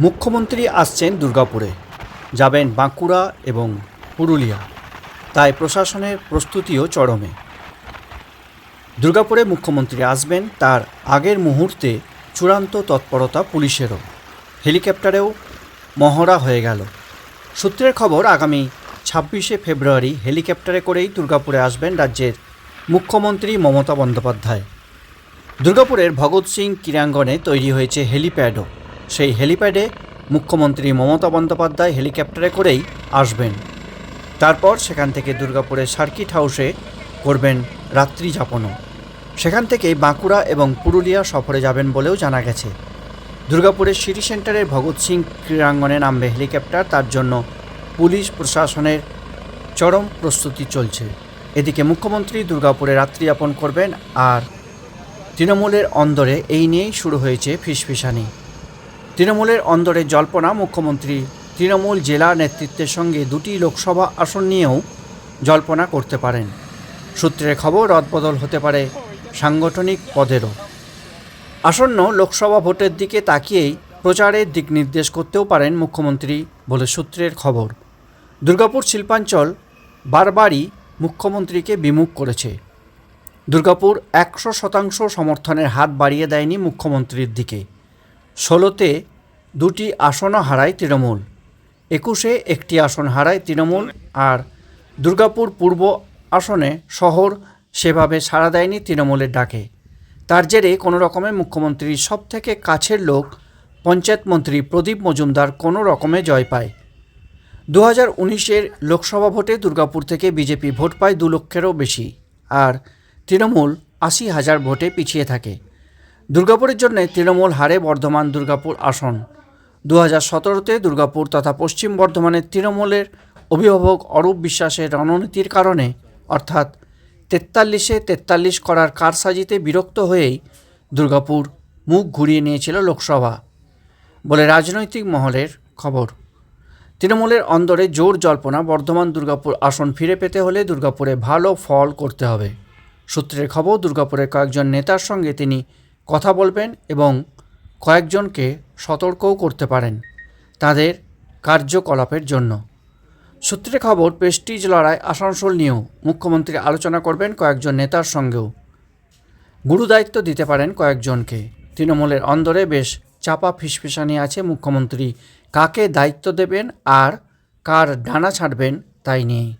মুখ্যমন্ত্রী আসছেন দুর্গাপুরে। যাবেন বাঁকুড়া এবং পুরুলিয়া। তাই প্রশাসনের প্রস্তুতিও চরমে। দুর্গাপুরে মুখ্যমন্ত্রী আসবেন, তার আগের মুহূর্তে চূড়ান্ত তৎপরতা পুলিশেরও। হেলিকপ্টারেও মহড়া হয়ে গেল। সূত্রের খবর, আগামী ছাব্বিশে ফেব্রুয়ারি হেলিকপ্টারে করেই দুর্গাপুরে আসবেন রাজ্যের মুখ্যমন্ত্রী মমতা বন্দ্যোপাধ্যায়। দুর্গাপুরের ভগৎ সিং ক্রীড়াঙ্গনে তৈরি হয়েছে হেলিপ্যাডও। সেই হেলিপ্যাডে মুখ্যমন্ত্রী মমতা বন্দ্যোপাধ্যায় হেলিকপ্টারে করেই আসবেন। তারপর সেখান থেকে দুর্গাপুরের সার্কিট হাউসে করবেন রাত্রি যাপনও। সেখান থেকেই বাঁকুড়া এবং পুরুলিয়া সফরে যাবেন বলেও জানা গেছে। দুর্গাপুরের সিটি সেন্টারের ভগৎ সিং ক্রীড়াঙ্গনে নামবে হেলিকপ্টার, তার জন্য পুলিশ প্রশাসনের চরম প্রস্তুতি চলছে। এদিকে মুখ্যমন্ত্রী দুর্গাপুরে রাত্রিযাপন করবেন আর তৃণমূলের অন্দরে এই নিয়েই শুরু হয়েছে ফিসফিসানি। তৃণমূলের অন্দরে জল্পনা, মুখ্যমন্ত্রী তৃণমূল জেলা নেতৃত্বের সঙ্গে দুটি লোকসভা আসন নিয়েও জল্পনা করতে পারেন। সূত্রের খবর, রদবদল হতে পারে সাংগঠনিক পদেরও। আসন্ন লোকসভা ভোটের দিকে তাকিয়েই প্রচারের দিক নির্দেশ করতেও পারেন মুখ্যমন্ত্রী বলে সূত্রের খবর। দুর্গাপুর শিল্পাঞ্চল বারবারই মুখ্যমন্ত্রীকে বিমুখ করেছে। দুর্গাপুর একশো শতাংশ সমর্থনের হাত বাড়িয়ে দেয়নি মুখ্যমন্ত্রীর দিকে। ষোলোতে দুটি আসনও হারায় তৃণমূল, একুশে একটি আসন হারায় তৃণমূল আর দুর্গাপুর পূর্ব আসনে শহর সেভাবে সাড়া দেয়নি তৃণমূলের ডাকে। তার জেরে কোনো রকমে মুখ্যমন্ত্রীর সবথেকে কাছের লোক পঞ্চায়েত মন্ত্রী প্রদীপ মজুমদার কোনো রকমে জয় পায়। দু হাজার উনিশের লোকসভা ভোটে দুর্গাপুর থেকে বিজেপি ভোট পায় দু লক্ষেরও বেশি আর তৃণমূল আশি হাজার ভোটে পিছিয়ে থাকে। দুর্গাপুরের জন্য তৃণমূল হারে বর্ধমান দুর্গাপুর আসন। দু হাজার সতেরোতে দুর্গাপুর তথা পশ্চিম বর্ধমানের তৃণমূলের অভিভাবক অরূপ বিশ্বাসের রণনীতির কারণে, অর্থাৎ তেতাল্লিশে তেতাল্লিশ করার কারসাজিতে বিরক্ত হয়েই দুর্গাপুর মুখ ঘুরিয়ে নিয়েছিল লোকসভা। বলে রাজনৈতিক মহলের খবর। তৃণমূলের অন্দরে জোর জল্পনা বর্ধমান দুর্গাপুর আসন ফিরে পেতে হলে দুর্গাপুরে ভালো ফল করতে হবে। সূত্রের খবর, দুর্গাপুরের কয়েকজন নেতার সঙ্গে তিনি কথা বলবেন এবং কয়েকজনকে সতর্কও করতে পারেন তাদের কার্যকলাপের জন্য। সূত্রের খবর, প্রেস্টিজ লড়াই আসানসোল নিয়েও মুখ্যমন্ত্রী আলোচনা করবেন কয়েকজন নেতার সঙ্গেও। গুরু দায়িত্ব দিতে পারেন কয়েকজনকে। তৃণমূলের অন্দরে বেশ চাপা ফিসফিসানি আছে মুখ্যমন্ত্রী। কাকে দায়িত্ব দেবেন আর কার ডানা ছাড়বেন তাই নিয়েই।